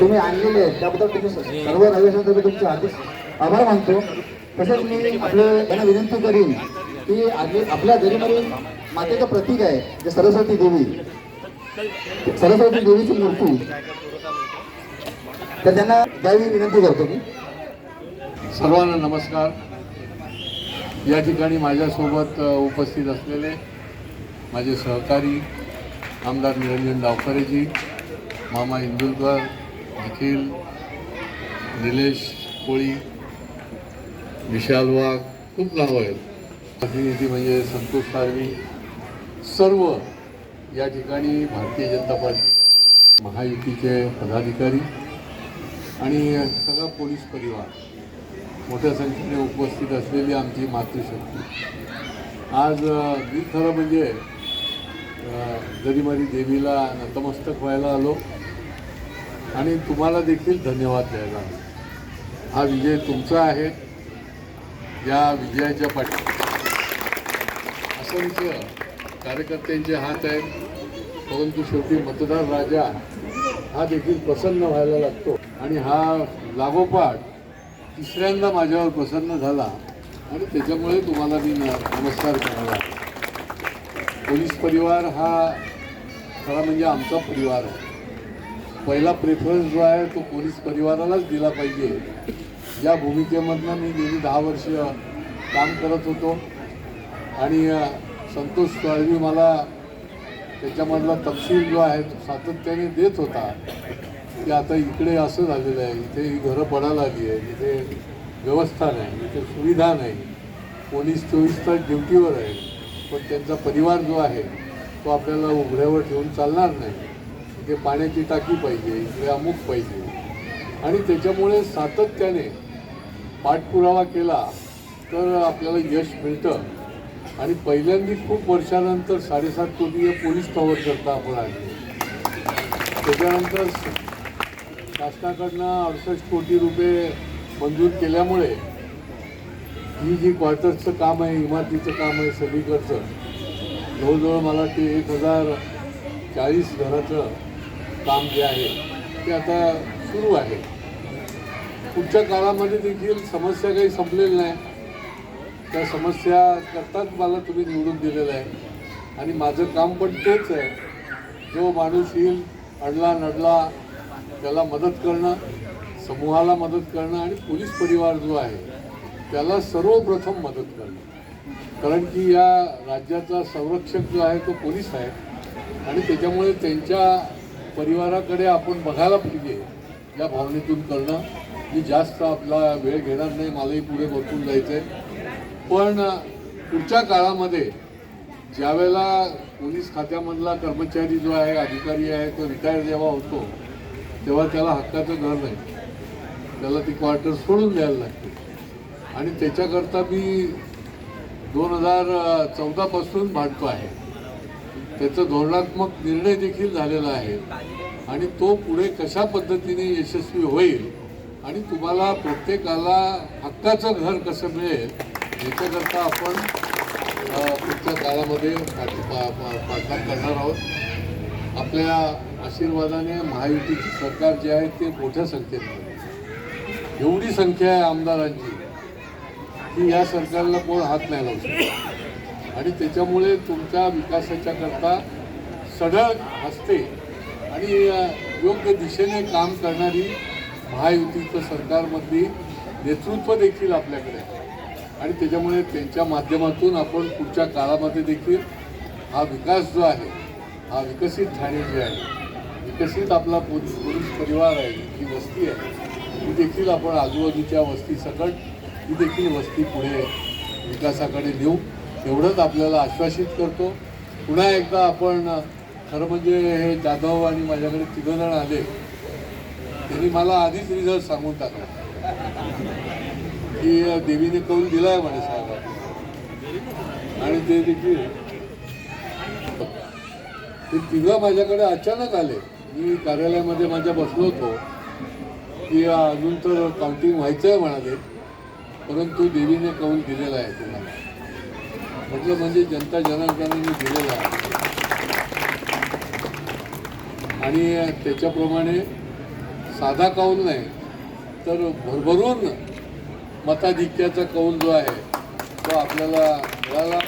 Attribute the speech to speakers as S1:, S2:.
S1: तुम्ही आणलेले आहेत त्याबद्दल तुम्ही सर्व रहिवाशांतर्फे तुमचे हार्दिक आभार मानतो. तसेच मी आपले यांना विनंती करीन की आपली आपल्या घरीमध्ये मातेचं प्रतीक आहे जे सरस्वती देवी. सरस्वती देवीची मूर्ती. तर त्यांना द्यावी विनंती करतो मी.
S2: सर्वांना नमस्कार. या ठिकाणी माझ्यासोबत उपस्थित असलेले माझे सहकारी आमदार निरंजन डावकरेजी मामा इंदुलकर निखिल निलेश कोळी विशाल वाघ खूप नावं आहेत. प्रतिनिधी म्हणजे संतोष साळवी. सर्व या ठिकाणी भारतीय जनता पार्टी महायुतीचे पदाधिकारी आणि सगळा पोलीस परिवार मोठ्या संख्येने उपस्थित असलेली आमची मातृशक्ती. आज अ, मी खरं म्हणजे अ, देवीला नतमस्तक व्हायला आलो. आणि तुम्हाला देखील धन्यवाद द्यायला हा विजय तुमचा आहे. या विजयाच्या पाठी असंख्य कार्यकर्त्यांचे हात आहेत. परंतु शेवटी मतदार राजा हा देखील प्रसन्न व्हायला लागतो. आणि हा लागोपाठ तिसऱ्यांदा माझ्यावर प्रसन्न झाला. आणि त्याच्यामुळे तुम्हाला मी नमस्कार करायला पोलीस परिवार हा खरा म्हणजे आमचा परिवार आहे. पहिला प्रेफरन्स जो आहे तो पोलीस परिवारालाच दिला पाहिजे. या भूमिकेमधनं मी गेली दहा वर्ष काम करत होतो. आणि संतोष तळवी मला त्याच्यामधला तपशील जो आहे तो सातत्याने देत होता. की आता इकडे असं झालेलं आहे इथे ही घरं पडायला आली आहे इथे व्यवस्था नाही इथे सुविधा नाही. पोलीस चोवीस तास ड्युटीवर आहे पण त्यांचा परिवार जो आहे तो आपल्याला उघड्यावर ठेवून चालणार नाही. इथे पाण्याची टाकी पाहिजे इकडे अमुक पाहिजे. आणि त्याच्यामुळे सातत्याने पाठपुरावा केला तर आपल्याला यश मिळतं. आणि पहिल्यांदी खूप वर्षानंतर साडेसात कोटी पोलीस कव्हर करता आपण आणले त्याच्यानंतर शासनाकडनं अडुसष्ट कोटी रुपये मंजूर केल्यामुळे ही जी क्वार्टर्सचं काम आहे इमारतीचं काम आहे सगळीकडचं जवळजवळ मला ते एक हजार चाळीस घराचं काम जे आहे ते आता सुरू आहे. पुढच्या काळामध्ये देखील समस्या काही संपलेल्या नाही. त्या समस्या करताच मला तुम्ही निवडून दिलेलं आहे. आणि माझं काम पण तेच आहे. जो माणूस येईल अडला नडला त्याला मदत करणं समूहाला मदत करणं आणि पोलीस परिवार जो आहे त्याला सर्वप्रथम मदत करणं. कारण की या राज्याचा संरक्षक जो आहे तो पोलीस आहे. आणि त्याच्यामुळे त्यांच्या परिवाराकडे आपण बघायला पाहिजे या भावनेतून करणं मी जास्त आपला वेळ घेणार नाही मलाही पुढे बसून जायचं आहे पण पुढच्या काळामध्ये ज्यावेळेला पोलीस खात्यामधला कर्मचारी जो आहे अधिकारी आहे तो रिटायर जेव्हा होतो तेव्हा त्याला हक्काचं घर नाही. त्याला ती क्वार्टर सोडून द्यायला लागते. आणि त्याच्याकरता मी दोन हजार चौदापासून भांडतो आहे. त्याचं धोरणात्मक निर्णय देखील झालेला आहे. आणि तो पुढे कशा पद्धतीने यशस्वी होईल आणि तुम्हाला प्रत्येकाला हक्काचं घर कसं मिळेल याच्याकरता आपण पुढच्या काळामध्ये पा- पाठलाग करणार आहोत. आपल्या आशीर्वादाने महायुतीची सरकार जे आहे ते मोठ्या संख्येत एवढी संख्या आहे आमदारांची की या सरकारला कोण हात नाही लावू शकतो. आणि त्याच्यामुळे तुमच्या विकासाच्या करता सढळ हसते आणि योग्य दिशेने काम करणारी महायुतीचं सरकारमधली नेतृत्व देखील आपल्याकडे आहे. आणि त्याच्यामुळे त्यांच्या माध्यमातून आपण पुढच्या काळामध्ये देखील हा विकास जो आहे हा विकसित ठाणे जे आहे विकसित आपला पुरुष परिवार आहे जी वस्ती आहे ती देखील आपण आजूबाजूच्या वस्ती सकट ही देखील वस्ती पुढे विकासाकडे देऊ एवढंच आपल्याला आश्वासित करतो. पुन्हा एकदा आपण खरं म्हणजे हे जाधव आणि माझ्याकडे तिघंजण आले त्यांनी मला आधीच रिझल्ट सांगून टाकला. की देवीने कौल आहे म्हणे साहेब आणि ते देखील. ते तिघं माझ्याकडे अचानक आले. मी कार्यालयामध्ये माझ्या बसलो होतो. की अजून तर काउंटिंग व्हायचं आहे म्हणाले परंतु देवीने कौल दिलेला आहे तुम्हाला. म्हटलं म्हणजे जनता जनार्दनाने दिलेला आहे. आणि त्याच्याप्रमाणे साधा कौल नाही तर भरभरून मताधिक्याचा कौल जो आहे तो आपल्याला मिळाला.